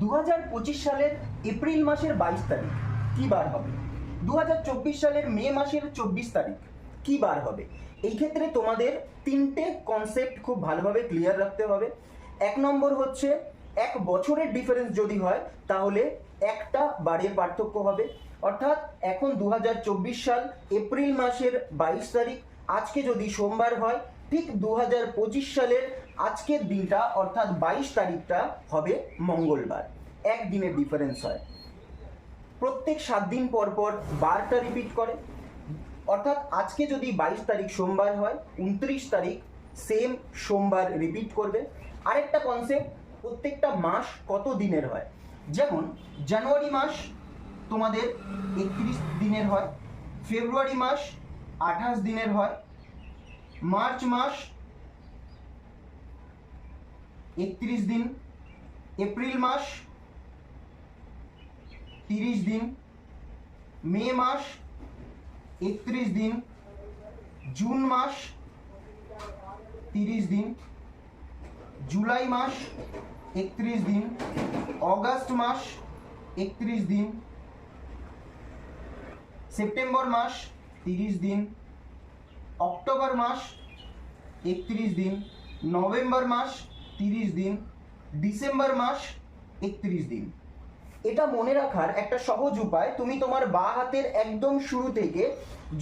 দু হাজার পঁচিশ সালের এপ্রিল মাসের বাইশ তারিখ, কি বার হবে? দু হাজার চব্বিশ সালের মে মাসের চব্বিশ তারিখ, কি বার হবে? এই ক্ষেত্রে তোমাদের তিনটে কনসেপ্ট খুব ভালোভাবে ক্লিয়ার রাখতে হবে। এক নম্বর হচ্ছে, এক বছরের ডিফারেন্স যদি হয়, তাহলে একটা বারের পার্থক্য হবে। অর্থাৎ এখন দু হাজার চব্বিশ সাল এপ্রিল মাসের বাইশ তারিখ, আজকে যদি সোমবার হয় ঠিক দু হাজার পঁচিশ সালের আজকের দিনটা, অর্থাৎ বাইশ তারিখটা হবে মঙ্গলবার। একদিনের ডিফারেন্স হয়। প্রত্যেক সাত দিন পর পর বারটা রিপিট করে। অর্থাৎ আজকে যদি বাইশ তারিখ সোমবার হয়, উনত্রিশ তারিখ সেম সোমবার রিপিট করবে। আরেকটা কনসেপ্ট প্রত্যেকটা মাস কত দিনের হয়? যেমন, জানুয়ারি মাস তোমাদের একত্রিশ দিনের হয়, ফেব্রুয়ারি মাস আঠাশ দিনের হয় মার্চ মাস, একত্রিশ দিন, এপ্রিল মাস, তিরিশ দিন, মে মাস, একত্রিশ দিন, জুন মাস, তিরিশ দিন, জুলাই মাস, একত্রিশ দিন, অগাস্ট মাস, একত্রিশ দিন, সেপ্টেম্বর মাস, তিরিশ দিন অক্টোবর মাস একত্রিশ দিন, নভেম্বর মাস তিরিশ দিন, ডিসেম্বর মাস একত্রিশ দিন। এটা মনে রাখার একটা সহজ উপায়, তুমি তোমার বা হাতের একদম শুরু থেকে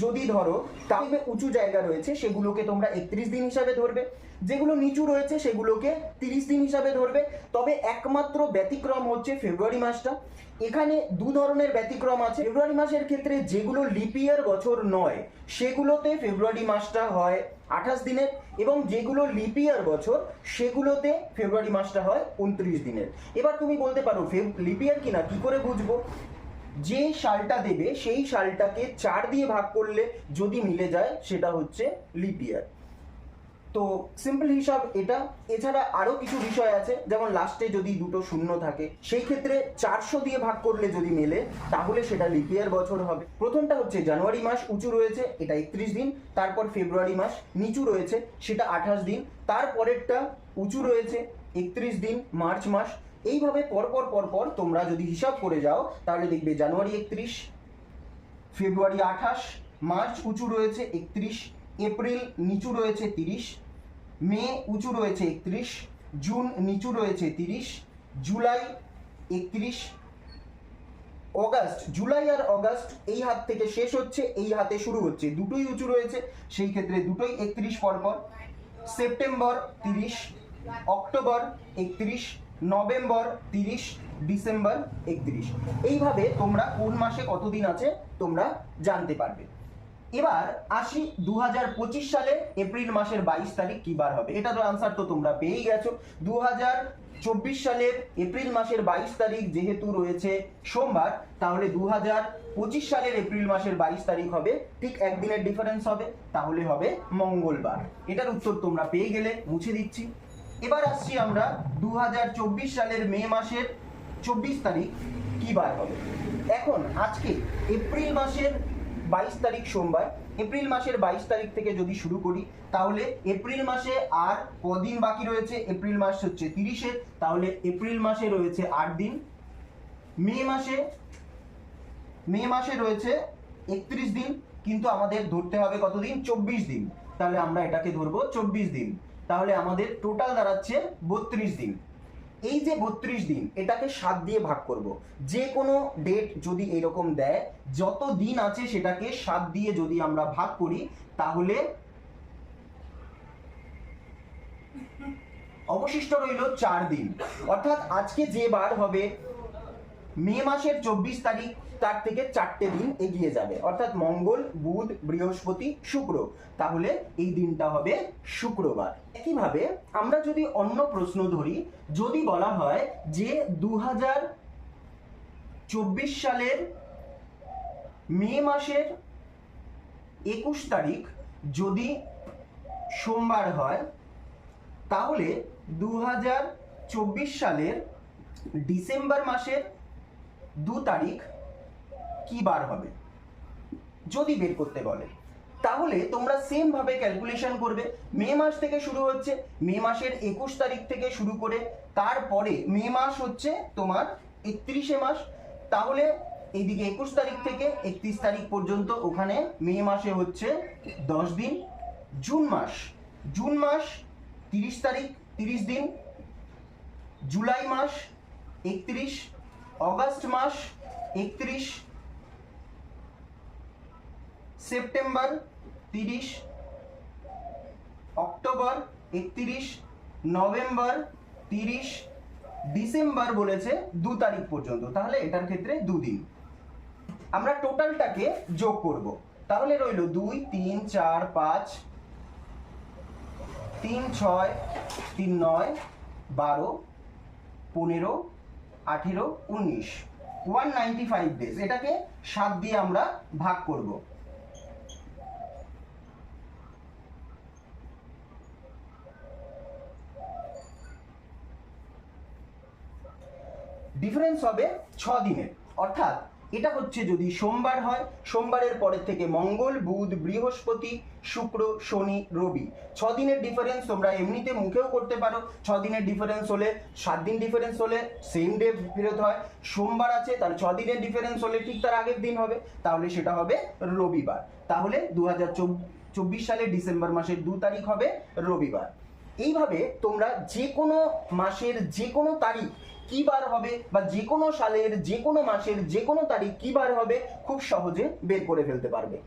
যদি ধরো তাহলে উঁচু জায়গা রয়েছে, সেগুলোকে তোমরা একত্রিশ দিন হিসাবে ধরবে। যেগুলো নিচু রয়েছে, সেগুলোকে তিরিশ দিন হিসাবে ধরবে। তবে একমাত্র ব্যতিক্রম হচ্ছে ফেব্রুয়ারি মাসটা। এখানে দু ধরনের ব্যতিক্রম আছে। ফেব্রুয়ারি মাসের ক্ষেত্রে যেগুলো লিপিয়ার বছর নয়, সেগুলোতে ফেব্রুয়ারি মাসটা হয় আঠাশ দিনের এবং যেগুলো লিপিয়ার বছর, সেগুলোতে ফেব্রুয়ারি মাসটা হয় উনত্রিশ দিনের। এবার তুমি বলতে পারো লিপিয়ার কিনা, কি করে বুঝব? যে সালটা দেবে, সেই সালটাকে চার দিয়ে ভাগ করলে যদি মিলে যায়, সেটা হচ্ছে লিপিয়ার তো সিম্পল হিসাব এটা। এছাড়া আরও কিছু বিষয় আছে, যেমন লাস্টে যদি দুটো শূন্য থাকে, সেই ক্ষেত্রে চারশো দিয়ে ভাগ করলে যদি মেলে, তাহলে সেটা লিপিয়ার বছর হবে। প্রথমটা হচ্ছে জানুয়ারি মাস, উঁচু রয়েছে, এটা একত্রিশ দিন, তারপর ফেব্রুয়ারি মাস, নিচু রয়েছে, সেটা আঠাশ দিন, তারপরেরটা উঁচু রয়েছে, একত্রিশ দিন, মার্চ মাস। এইভাবে পরপর পরপর তোমরা যদি হিসাব করে যাও, তাহলে দেখবে জানুয়ারি একত্রিশ, ফেব্রুয়ারি আঠাশ, মার্চ উঁচু রয়েছে, একত্রিশ, এপ্রিল নিচু রয়েছে তিরিশ মে উঁচু রয়েছে একত্রিশ, জুন নিচু রয়েছে তিরিশ, জুলাই একত্রিশ, অগাস্ট, জুলাই আর অগাস্ট এই হাত থেকে শেষ হচ্ছে, এই হাতে শুরু হচ্ছে। দুটোই উঁচু রয়েছে, সেই ক্ষেত্রে দুটোই একত্রিশ পরপর। সেপ্টেম্বর তিরিশ, অক্টোবর একত্রিশ, নভেম্বর তিরিশ, ডিসেম্বর একত্রিশ। এইভাবে তোমরা কোন মাসে কতদিন আছে তোমরা জানতে পারবে। এবার আসি দুহাজার পঁচিশ সালে এপ্রিল মাসের বাইশ তারিখ কি বার হবে? এটা তো আনসার তো তোমরা পেয়েই গেছো। দু হাজার চব্বিশ সালের এপ্রিল মাসের বাইশ তারিখ যেহেতু রয়েছে সোমবার, তাহলে দু পঁচিশ সালের এপ্রিল মাসের বাইশ তারিখ হবে। ঠিক একদিনের ডিফারেন্স হবে, তাহলে হবে মঙ্গলবার। এটার উত্তর তোমরা পেয়ে গেলে, মুছে দিচ্ছি। এবার আসছি আমরা দু হাজার চব্বিশ সালের মে মাসের চব্বিশ তারিখ কি বার হবে? এখন আজকে এপ্রিল মাসের বাইশ তারিখ সোমবার, এপ্রিল মাসের বাইশ তারিখ থেকে যদি শুরু করি, তাহলে এপ্রিল মাসে আর কদিন বাকি রয়েছে? এপ্রিল মাস হচ্ছে তিরিশে, তাহলে এপ্রিল মাসে রয়েছে আট দিন। মে মাসে মে মাসে রয়েছে একত্রিশ দিন, কিন্তু আমাদের ধরতে হবে কতদিন? চব্বিশ দিন। তাহলে আমরা এটাকে ধরবো চব্বিশ দিন। তাহলে আমাদের টোটাল দাঁড়াচ্ছে বত্রিশ দিন। এই যে বত্রিশ দিন, এটাকে সাত দিয়ে ভাগ করব। যে কোনো ডেট যদি এরকম দেয়, যত দিন আছে সেটাকে সাত দিয়ে যদি আমরা ভাগ করি, তাহলে অবশিষ্ট রইল চার দিন। অর্থাৎ আজকে যে বার হবে মে মাসের চব্বিশ তারিখ, তার থেকে চারটে দিন এগিয়ে যাবে। অর্থাৎ মঙ্গল, বুধ, বৃহস্পতি, শুক্র। তাহলে এই দিনটা হবে শুক্রবার। একইভাবে আমরা যদি অন্য প্রশ্ন ধরি, যদি বলা হয় যে দু চব্বিশ সালের মে মাসের একুশ তারিখ যদি সোমবার হয়, তাহলে দু হাজার চব্বিশ সালের ডিসেম্বর মাসের দু তারিখ কি বার হবে? যদি বের করতে বলে। তাহলে তোমরা সেম ভাবে ক্যালকুলেশন করবে। মে মাস থেকে শুরু হচ্ছে, মে মাসের একুশ তারিখ থেকে শুরু করে তারপরে মে মাস হচ্ছে তোমার একত্রিশে মাস। তাহলে এইদিকে একুশ তারিখ থেকে একত্রিশ তারিখ পর্যন্ত ওখানে মে মাসে হচ্ছে দশ দিন। জুন মাস জুন মাস তিরিশ তারিখ তিরিশ দিন। জুলাই মাস একত্রিশ অগাস্ট মাস একত্রিশ, সেপ্টেম্বর তিরিশ, অক্টোবর একত্রিশ, নভেম্বর তিরিশ, ডিসেম্বর বলেছে দু তারিখ পর্যন্ত। তাহলে এটার ক্ষেত্রে দুদিন। আমরা টোটালটাকে যোগ করব। তাহলে রইল দুই, তিন, চার, পাঁচ, তিন, ছয়, তিন, নয়, বারো, পনেরো আঠেরো, উনিশ। ওয়ান নাইনটি ফাইভ ডেজ এটাকে সাত দিয়ে আমরা ভাগ করব। ডিফারেন্স হবে ছ দিনের। অর্থাৎ এটা হচ্ছে যদি সোমবার হয়, সোমবারের পরের থেকে মঙ্গল, বুধ, বৃহস্পতি, শুক্র, শনি, রবি। ছ দিনের ডিফারেন্স তোমরা এমনিতে মুখেও করতে পারো। ছ দিনের ডিফারেন্স হলে সাত দিন ডিফারেন্স হলে সেম ডে ফেরত হয়। সোমবার আছে তার ছ দিনের ডিফারেন্স হলে ঠিক তার আগের দিন হবে। তাহলে সেটা হবে রবিবার। তাহলে দু হাজার চব্বিশ সালের ডিসেম্বর মাসের দু তারিখ হবে রবিবার। এইভাবে তোমরা যে কোনো মাসের যে কোনো তারিখ কি বার হবে বা যে কোনো সালের যে কোনো মাসের যে কোনো তারিখ কি বার হবে খুব সহজে বের করে ফেলতে পারবে।